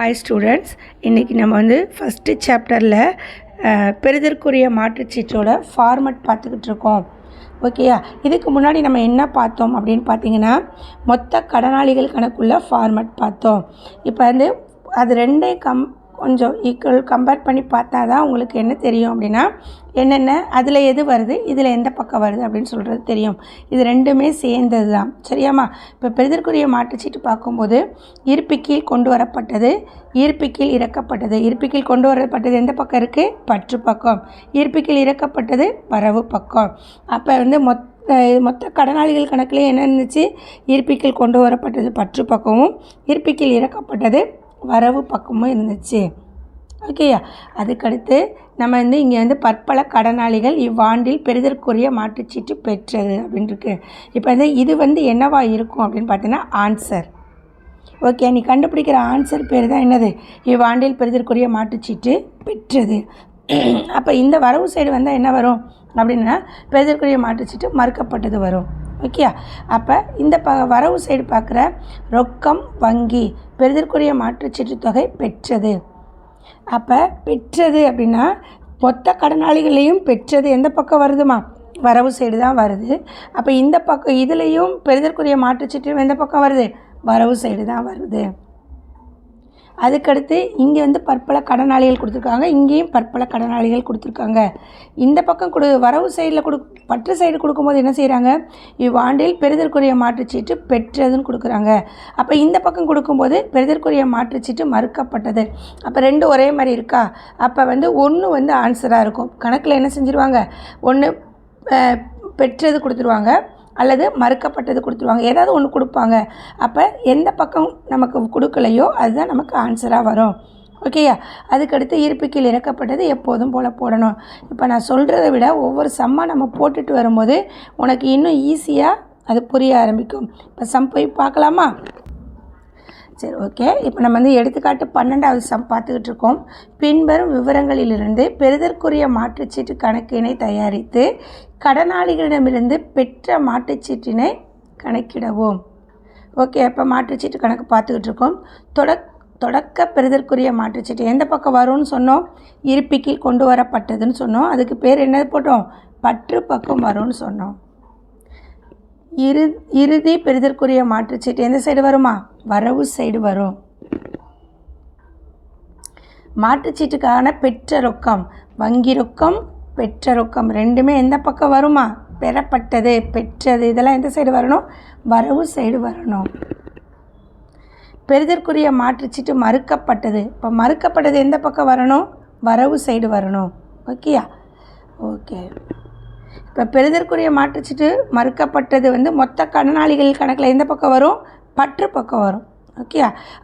Hi students இன்றைக்கி நம்ம வந்து ஃபஸ்ட்டு சாப்டரில் பெரிதற்குரிய மாற்றுச்சீட்டோட ஃபார்மட் பார்த்துக்கிட்டு இருக்கோம். ஓகேயா இதுக்கு முன்னாடி நம்ம என்ன பார்த்தோம் அப்படின்னு பார்த்தீங்கன்னா மொத்த கடனாளிகள் கணக்குள்ள ஃபார்மட் பார்த்தோம். இப்போ வந்து அது ரெண்டையும் கம் கொஞ்சம் ஈக்குவல் கம்பேர் பண்ணி பார்த்தா தான் உங்களுக்கு என்ன தெரியும் அப்படின்னா என்னென்ன அதில் எது வருது இதில் எந்த பக்கம் வருது அப்படின்னு சொல்கிறது தெரியும். இது ரெண்டுமே சேர்ந்தது தான் சரியாம்மா? இப்போ பெரிதற்குரிய மாற்றுச்சீட்டு பார்க்கும்போது இருப்பிக்கீழ் கொண்டு வரப்பட்டது இருப்பிக்கீழ் இறக்கப்பட்டது. இருப்பிக்கீழ் கொண்டு வரப்பட்டது எந்த பக்கம் இருக்குது பற்று பக்கம். இருப்பிக்கீழ் இறக்கப்பட்டது வரவு பக்கம். அப்போ வந்து மொத்த மொத்த கடனாளிகள் கணக்கில் என்ன இருந்துச்சு? இருப்பிக்கில் கொண்டு வரப்பட்டது பற்று பக்கமும் இருப்பிக்கில் இறக்கப்பட்டது வரவு பக்கமும் இருந்துச்சு. ஓகேயா அதுக்கடுத்து நம்ம வந்து இங்கே வந்து பற்பல கடனாளிகள் இவ்வாண்டில் பெறுதற்குரிய மாற்றுச்சீட்டு பெற்றது அப்படின்னு இருக்கு இப்போ வந்து இது வந்து என்னவா இருக்கும் அப்படின்னு பார்த்தீங்கன்னா ஆன்சர் ஓகே நீ கண்டுபிடிக்கிற ஆன்சர் பேர் தான் என்னது? இவ்வாண்டில் பெறுதற்குரிய மாற்றுச்சீட்டு பெற்றது. அப்போ இந்த வரவு சைடு வந்தால் என்ன வரும்? அப்படின்னா பெறுதற்குரிய மாற்றுச்சீட்டு மறுக்கப்பட்டது வரும். ஓகே அப்போ இந்த ப வரவு சைடு பார்க்குற ரொக்கம் வங்கி பெறுதற்குரிய மாற்றுச்சீட்டு தொகை பெற்றது. அப்போ பெற்றது அப்படின்னா மொத்த கடனாளிகளையும் பெற்றது எந்த பக்கம் வருதுமா? வரவு சைடு தான் வருது. அப்போ இந்த பக்கம் இதுலேயும் பெறுதற்குரிய மாற்றுச்சீட்டு எந்த பக்கம் வருது? வரவு சைடு தான் வருது. அதுக்கடுத்து இங்கே வந்து பற்பல கடனாளிகள் கொடுத்துருக்காங்க. இங்கேயும் பற்பல கடனாளிகள் கொடுத்துருக்காங்க. இந்த பக்கம் கொடு வரவு சைடில் கொடு பற்று சைடு கொடுக்கும்போது என்ன செய்கிறாங்க இவ்வாண்டில் பெறுதற்குரிய மாற்றுச்சீட்டு பெற்றதுன்னு கொடுக்குறாங்க. அப்போ இந்த பக்கம் கொடுக்கும்போது பெறுதற்குரிய மாற்றுச்சீட்டு மறுக்கப்பட்டது. அப்போ ரெண்டு ஒரே மாதிரி இருக்கா? அப்போ வந்து ஒன்று வந்து ஆன்சராக இருக்கும். கணக்கில் என்ன செஞ்சுருவாங்க? ஒன்று பெற்றது கொடுத்துருவாங்க. அல்லது மறுக்கப்பட்டது கொடுத்துருவாங்க. ஏதாவது ஒன்று கொடுப்பாங்க. அப்போ எந்த பக்கம் நமக்கு கொடுக்கலையோ அதுதான் நமக்கு ஆன்சராக வரும். ஓகேயா அதுக்கடுத்து இருப்புக்கீழ் இறக்கப்பட்டது எப்போதும் போல் போடணும். இப்போ நான் சொல்கிறத விட ஒவ்வொரு சம்மாக நம்ம போட்டுட்டு வரும்போது உனக்கு இன்னும் ஈஸியாக அது புரிய ஆரம்பிக்கும். இப்போ சம் போய் பார்க்கலாமா? சரி ஓகே இப்போ நம்ம வந்து எடுத்துக்காட்டு பன்னெண்டாவது சம் பார்த்துக்கிட்டு இருக்கோம். பின்வரும் விவரங்களிலிருந்து பெறுதற்குரிய மாற்றுச்சீட்டு கணக்கினை தயாரித்து கடனாளிகளிடமிருந்து பெற்ற மாற்றுச்சீட்டினை கணக்கிடவும். ஓகே இப்போ மாற்றுச்சீட்டு கணக்கு பார்த்துக்கிட்டு இருக்கோம். தொடக் தொடக்க பெறுதற்குரிய மாற்றுச்சீட்டு எந்த பக்கம் வரும்னு சொன்னோம்? இருப்பிக்கீழ் கொண்டு வரப்பட்டதுன்னு சொன்னோம். அதுக்கு பேர் என்ன போட்டோம்? பற்று பக்கம் வரும்னு சொன்னோம். இரு இறுதி பெறுதற்குரிய மாற்றுச்சீட்டு எந்த சைடு வருமா? வரவு சைடு வரும். மாற்றுச்சீட்டுக்கான பெற்ற ரொக்கம் வங்கி ரொக்கம் பெற்ற ரொக்கம் ரெண்டுமே எந்த பக்கம் வருமா? பெறப்பட்டது பெற்றது இதெல்லாம் எந்த சைடு வரணும்? வரவு சைடு வரணும். பெறுதற்குரிய மாற்றுச்சீட்டு மறுக்கப்பட்டது. இப்போ மறுக்கப்பட்டது எந்த பக்கம் வரணும்? வரவு சைடு வரணும். ஓகேயா? ஓகே. இப்போ பெறுதற்குரிய மாற்றுச்சீட்டு மறுக்கப்பட்டது வந்து மொத்த கடனாளிகள் கணக்கில் எந்த பக்கம் வரும்? பற்று பக்கம் வரும். ஓகே?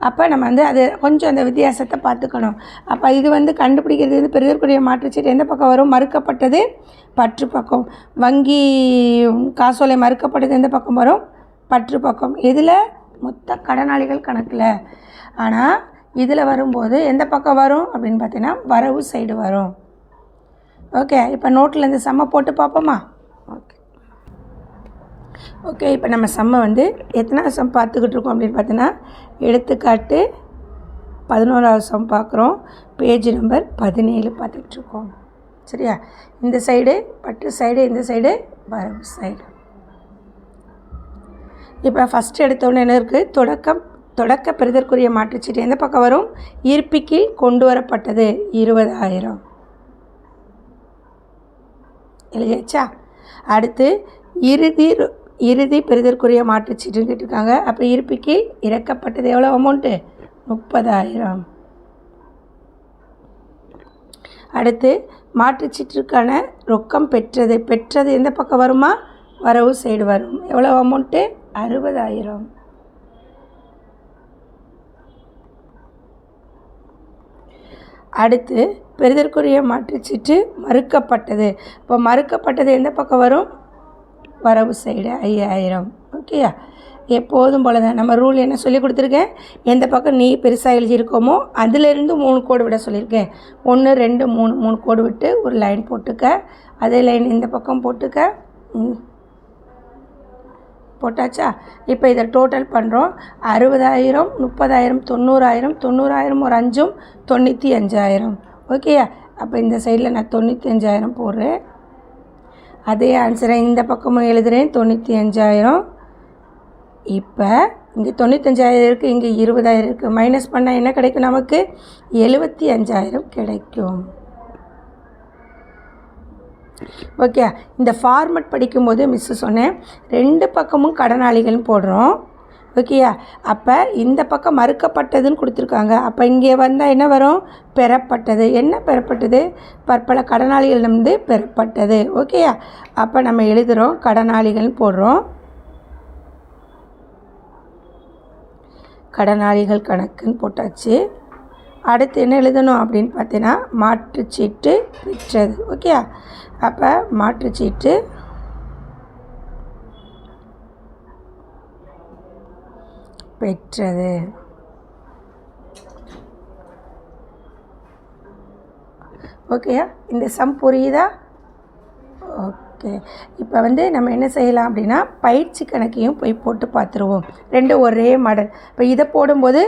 அப்போ நம்ம வந்து அது கொஞ்சம் அந்த வித்தியாசத்தை பார்த்துக்கணும். அப்போ இது வந்து கண்டுபிடிக்கிறது வந்து பெறுதற்குரிய மாற்றுச்சீட்டு எந்த பக்கம் வரும்? மறுக்கப்பட்டது பற்று பக்கம். வங்கி காசோலை மறுக்கப்பட்டது எந்த பக்கம் வரும்? பற்று பக்கம். இதில் மொத்த கடனாளிகள் கணக்கில். ஆனால் இதில் வரும்போது எந்த பக்கம் வரும் அப்படின்னு பார்த்தீங்கன்னா வரவு சைடு வரும். ஓகே இப்போ நோட்டில் இருந்து செம்ம போட்டு பார்ப்போமா? ஓகே ஓகே இப்போ நம்ம செம்ம வந்து எத்தனை சம் பார்த்துக்கிட்டு இருக்கோம் அப்படின்னு பார்த்தோன்னா எடுத்துக்காட்டு பதினோராவது சம் பார்க்குறோம். பேஜ் நம்பர் பதினேழு பார்த்துக்கிட்டு இருக்கோம். சரியா? இந்த சைடு பட்டு சைடு இந்த சைடு வரவு சைடு இப்போ ஃபஸ்ட்டு எடுத்தோடனே என்ன இருக்குது தொடக்கம் தொடக்க பெறுதற்குரிய மாற்றுச்சீட்டு எந்த பக்கம் வரும்? ஈர்ப்பிக்கு கொண்டு வரப்பட்டது இருபதாயிரம். எழுதியாச்சா? அடுத்து இறுதி இறுதி பெறுதற்குரிய மாற்றுச்சீட்டுன்னு கேட்டிருக்காங்க. அப்போ இருப்புக்கு இறக்கப்பட்டது எவ்வளோ அமௌண்ட்டு முப்பதாயிரம். அடுத்து மாற்றுச்சீட்டுக்கான ரொக்கம் பெற்றது பெற்றது எந்த பக்கம் வருமா? வரவு சைடு வரும். எவ்வளோ அமௌண்ட்டு அறுபதாயிரம். அடுத்து பெறுதற்குரிய மாற்றுச்சீட்டு மறுக்கப்பட்டது. இப்போ மறுக்கப்பட்டது எந்த பக்கம் வரும்? வரவு சைடு ஐயாயிரம். ஓகேயா எப்போதும் போல தான் நம்ம ரூல் என்ன சொல்லி கொடுத்துருக்கேன்? எந்த பக்கம் நீ பெருசாக எழுதியிருக்கோமோ அதிலிருந்து மூணு கோடு விட சொல்லியிருக்கேன். ஒன்று ரெண்டு மூணு மூணு கோடு விட்டு ஒரு லைன் போட்டுக்க. அதே லைன் இந்த பக்கம் போட்டுக்க. போட்டாச்சா? இப்போ இதை டோட்டல் பண்ணுறோம் அறுபதாயிரம் முப்பதாயிரம் தொண்ணூறாயிரம் தொண்ணூறாயிரம் ஒரு அஞ்சும் தொண்ணூற்றி அஞ்சாயிரம். ஓகேயா அப்போ இந்த சைடில் நான் தொண்ணூற்றி அஞ்சாயிரம் போடுறேன். அதே ஆன்சரை இந்த பக்கமும் எழுதுகிறேன் தொண்ணூற்றி அஞ்சாயிரம். இப்போ இங்கே தொண்ணூத்தஞ்சாயிரம் இருக்குது இங்கே இருபதாயிரம் இருக்குது மைனஸ் பண்ணால் என்ன கிடைக்கும் நமக்கு? எழுபத்தி அஞ்சாயிரம் கிடைக்கும். ஓகே இந்த ஃபார்மட் படிக்கும்போது மிஸ்ஸு சொன்னேன். ரெண்டு பக்கமும் கடனாளிகள்னு போடுறோம். ஓகேயா அப்போ இந்த பக்கம் மறுக்கப்பட்டதுன்னு கொடுத்துருக்காங்க. அப்போ இங்கே வந்தால் என்ன வரும்? பெறப்பட்டது. என்ன பெறப்பட்டது? பற்பல கடனாளிகளிடமிருந்து பெறப்பட்டது. ஓகேயா அப்போ நம்ம எழுதுகிறோம் கடனாளிகள்னு போடுறோம். கடனாளிகள் கணக்குன்னு போட்டாச்சு. அடுத்து என்ன எழுதணும் அப்படின்னு பார்த்தீங்கன்னா மாற்றுச்சீட்டு பெற்றது. ஓகே அப்போ மாற்றுச்சீட்டு பெற்றது. ஓகேயா இந்த சம் புரியுதா? ஓகே இப்போ வந்து நம்ம என்ன செய்யலாம் அப்படின்னா பயிற்சி கணக்கையும் போய் போட்டு பார்த்துருவோம் ரெண்டும் ஒரே மாடல். இப்போ இதை போடும்போது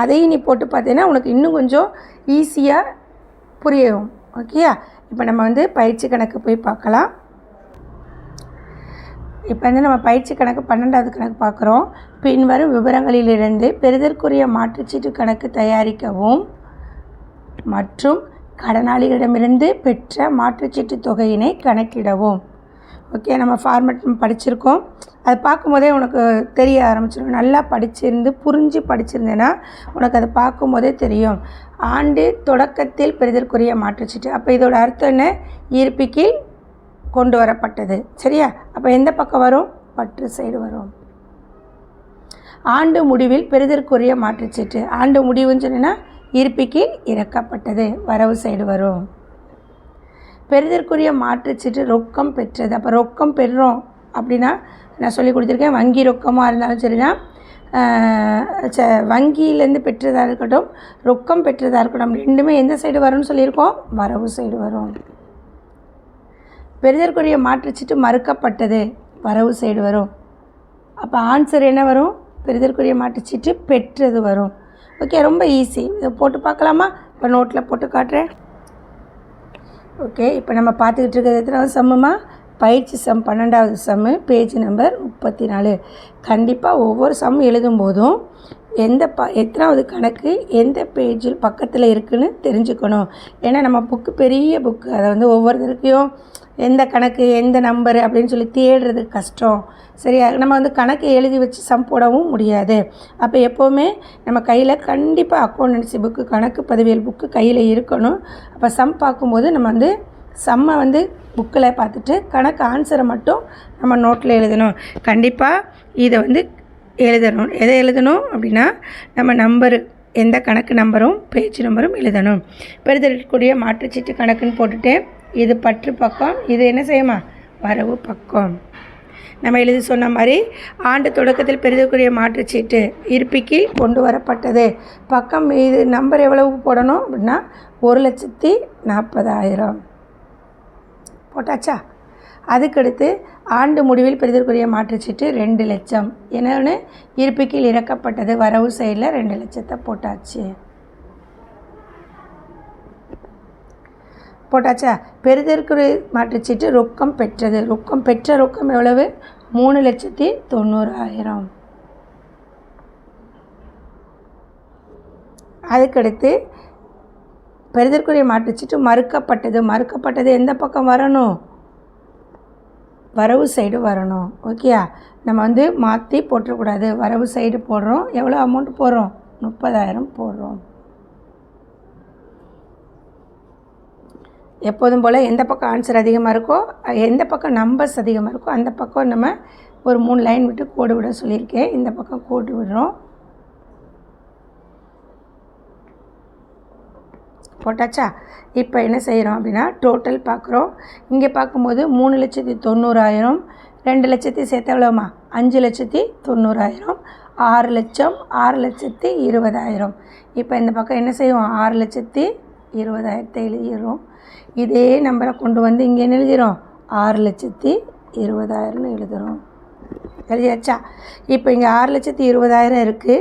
அதையும் நீ போட்டு பார்த்தீங்கன்னா உனக்கு இன்னும் கொஞ்சம் ஈஸியாக புரியும். ஓகேயா இப்போ நம்ம வந்து பயிற்சி கணக்கு போய் பார்க்கலாம் இப்போ வந்து நம்ம பயிற்சி கணக்கு பன்னெண்டாவது கணக்கு பார்க்குறோம் பின்வரும் விவரங்களிலிருந்து பெறுதற்குரிய மாற்றுச்சீட்டு கணக்கு தயாரிக்கவும் மற்றும் கடனாளிகளிடமிருந்து பெற்ற மாற்றுச்சீட்டு தொகையினை கணக்கிடவும். ஓகே நம்ம ஃபார்மேட் படிச்சிருக்கோம். அது பார்க்கும்போதே உனக்கு தெரிய ஆரம்பிச்சிடும் நல்லா படிச்சிருந்து புரிஞ்சு படிச்சிருந்தேன்னா உனக்கு அதை பார்க்கும்போதே தெரியும். ஆண்டு தொடக்கத்தில் பெரிதற்குரிய மாற்றுச்சிட்டு அப்போ இதோட அர்த்தம் என்ன? ஈர்ப்பிக்கு கொண்டு வரப்பட்டது. சரியா? அப்போ எந்த பக்கம் வரும்? பற்று சைடு வரும். ஆண்டு முடிவில் பெரிதற்குரிய மாற்றுச்சீட்டு ஆண்டு முடிவுன்னு சொன்னால் இருப்பிக்கு இறக்கப்பட்டது. வரவு சைடு வரும். பெறுதற்குரிய மாற்றுச்சீட்டு ரொக்கம் பெற்றது. அப்போ ரொக்கம் பெறுறோம் அப்படின்னா நான் சொல்லி கொடுத்துருக்கேன் வங்கி ரொக்கமாக இருந்தாலும் சரி தான் ச வங்கியிலேருந்து பெற்றதாக இருக்கட்டும் ரொக்கம் பெற்றதாக இருக்கட்டும் ரெண்டுமே எந்த சைடு வரும்னு சொல்லியிருக்கோம்? வரவு சைடு வரும். பெறுதற்குரிய மாற்றுச்சீட்டு மறுக்கப்பட்டது வரவு சைடு வரும். அப்போ ஆன்சர் என்ன வரும்? பெறுதற்குரிய மாற்றுச்சீட்டு பெற்றது வரும். ஓகே ரொம்ப ஈஸி இதை போட்டு பார்க்கலாமா? இப்போ நோட்டில் போட்டு காட்டுறேன். ஓகே இப்போ நம்ம பார்த்துக்கிட்டு இருக்கிறது எத்தனாவது சம்முமா? பயிற்சி சம் பன்னெண்டாவது சம்மு பேஜ் நம்பர் முப்பத்தி நாலு கண்டிப்பாக ஒவ்வொரு சம் எழுதும் போதும் எந்த ப எத்தனாவது கணக்கு எந்த பேஜில் பக்கத்தில் இருக்குதுன்னு தெரிஞ்சுக்கணும். ஏன்னா நம்ம புக்கு பெரிய புக்கு அதை வந்து ஒவ்வொருத்தருக்கையும் எந்த கணக்கு எந்த நம்பரு அப்படின்னு சொல்லி தேடுறது கஷ்டம். சரியா? நம்ம வந்து கணக்கு எழுதி வச்சு சம் போடவும் முடியாது. அப்போ எப்போவுமே நம்ம கையில் கண்டிப்பாக அக்கௌண்டன்சி புக்கு கணக்கு பதிவியல் புக்கு கையில் இருக்கணும். அப்போ சம் பார்க்கும்போது நம்ம வந்து சம்மை வந்து புக்கில் பார்த்துட்டு கணக்கு ஆன்சரை மட்டும் நம்ம நோட்டில் எழுதணும். கண்டிப்பாக இதை வந்து எழுதணும். எதை எழுதணும் அப்படின்னா நம்ம நம்பரு எந்த கணக்கு நம்பரும் பேஜ் நம்பரும் எழுதணும். பெறுதற்குரிய மாற்றுச்சீட்டு கணக்குன்னு போட்டுட்டு இது பற்று பக்கம். இது என்ன செய்யுமா? வரவு பக்கம். நம்ம எழுதி சொன்ன மாதிரி ஆண்டு தொடக்கத்தில் பெறுதற்குரிய மாற்றுச்சீட்டு இருப்பிக்கு கொண்டு வரப்பட்டது. பக்கம் இது நம்பர் எவ்வளவு போடணும் அப்படின்னா ஒரு லட்சத்தி நாற்பதாயிரம். போட்டாச்சா? அதுக்கடுத்து ஆண்டு முடிவில் பெரிதற்குரிய மாற்றுச்சீட்டு ரெண்டு லட்சம். என்னன்னு இருப்பிக்கில் இறக்கப்பட்டது வரவு சைடில் ரெண்டு லட்சத்தை போட்டாச்சு. போட்டாச்சா? பெரிதற்குரிய மாற்றுச்சீட்டு ரொக்கம் பெற்றது. ரொக்கம் பெற்ற ரொக்கம் எவ்வளவு? மூணு லட்சத்தி தொண்ணூறாயிரம். அதுக்கடுத்து பெறுதற்குரிய மாற்றுச்சீட்டு மறுக்கப்பட்டது. மறுக்கப்பட்டது எந்த பக்கம் வரணும்? வரவு சைடு வரணும். ஓகேயா நம்ம வந்து மாற்றி போட்டுறக்கூடாது வரவு சைடு போடுறோம். எவ்வளோ அமௌண்ட் போடுறோம்? முப்பதாயிரம் போடுறோம். எப்போதும் போல் எந்த பக்கம் ஆன்சர் அதிகமாக இருக்கோ எந்த பக்கம் நம்பர்ஸ் அதிகமாக இருக்கோ அந்த பக்கம் நம்ம ஒரு மூணு லைன் விட்டு கோடு விட சொல்லியிருக்கேன். இந்த பக்கம் கோடு விடுறோம். போட்டாச்சா? இப்போ என்ன செய்கிறோம் அப்படின்னா டோட்டல் பார்க்குறோம். இங்கே பார்க்கும்போது மூணு லட்சத்தி தொண்ணூறாயிரம் ரெண்டு லட்சத்தி சேர்த்து எவ்வளோமா அஞ்சு லட்சத்தி தொண்ணூறாயிரம் ஆறு லட்சம் ஆறு லட்சத்தி இருபதாயிரம். இப்போ இந்த பக்கம் என்ன செய்வோம்? ஆறு லட்சத்தி இருபதாயிரத்தை எழுதிடுறோம். இதே நம்பரை கொண்டு வந்து இங்கே என்ன எழுதிடும் ஆறு லட்சத்தி இருபதாயிரம்னு எழுதுகிறோம் எழுதியாச்சா இப்போ இங்கே ஆறு லட்சத்தி இருபதாயிரம் இருக்குது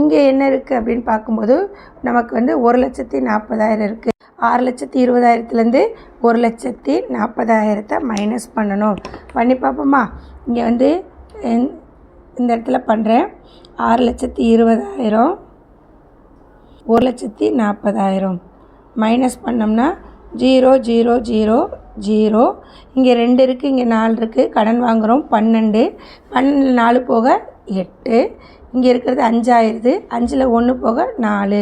இங்கே என்ன இருக்குது அப்படின்னு பார்க்கும்போது நமக்கு வந்து ஒரு லட்சத்தி நாற்பதாயிரம் இருக்குது ஆறு லட்சத்தி இருபதாயிரத்துலேருந்து ஒரு லட்சத்தி நாற்பதாயிரத்தை மைனஸ் பண்ணணும். பண்ணி பார்ப்போமா? இங்கே வந்து இந்த இடத்துல பண்ணுறேன் ஆறு லட்சத்தி இருபதாயிரம் ஒரு லட்சத்தி நாற்பதாயிரம். மைனஸ் பண்ணோம்னா ஜீரோ ஜீரோ ஜீரோ ஜீரோ. இங்கே ரெண்டு இருக்குது இங்கே நாலு இருக்குது கடன் வாங்குகிறோம் பன்னெண்டு. பன்னெண்டு நாலு போக எட்டு. இங்கே இருக்கிறது அஞ்சாயிருது. அஞ்சில் ஒன்று போக நாலு.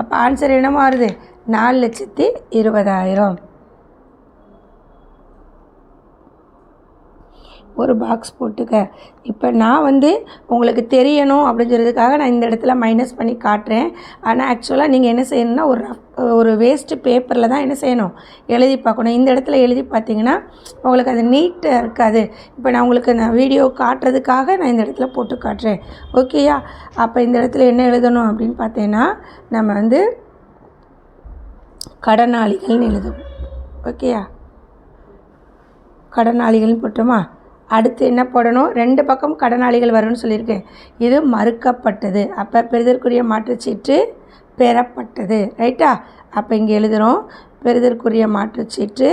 அப்போ ஆன்சர் என்ன மாறுது? நாலு லட்சத்தி இருபதாயிரம். ஒரு பாக்ஸ் போட்டுக்க. இப்போ நான் வந்து உங்களுக்கு தெரியணும் அப்படிங்கிறதுக்காக நான் இந்த இடத்துல மைனஸ் பண்ணி காட்டுறேன். ஆனால் ஆக்சுவலாக நீங்கள் என்ன செய்யணும்னா ஒரு ரஃப் ஒரு வேஸ்ட்டு பேப்பரில் தான் என்ன செய்யணும்? எழுதி பார்க்கணும். இந்த இடத்துல எழுதி பார்த்தீங்கன்னா உங்களுக்கு அது நீட்டாக இருக்காது. இப்போ நான் உங்களுக்கு நான் வீடியோ காட்டுறதுக்காக நான் இந்த இடத்துல போட்டு காட்டுறேன். ஓகேயா அப்போ இந்த இடத்துல என்ன எழுதணும் அப்படின்னு பார்த்தீங்கன்னா நம்ம வந்து கடனாளிகள்னு எழுதுவோம். ஓகேயா கடனாளிகள்னு போட்டோமா? அடுத்து என்ன போடணும்? ரெண்டு பக்கம் கடனாளிகள் வரும்னு சொல்லியிருக்கேன். இது மறுக்கப்பட்டது. அப்போ பெரிதற்குரிய மாற்றுச்சீட்டு பெறப்பட்டது. ரைட்டா அப்போ இங்கே எழுதுகிறோம் பெறுதற்குரிய மாற்றுச்சீட்டு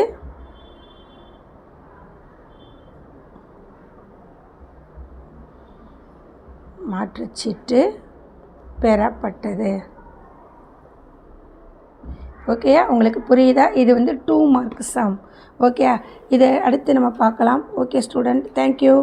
மாற்றுச்சீட்டு பெறப்பட்டது. ஓகேயா உங்களுக்கு புரியுதா? இது வந்து டூ மார்க் சம் ஓகே இதை அடுத்து நம்ம பார்க்கலாம். Okay student thank you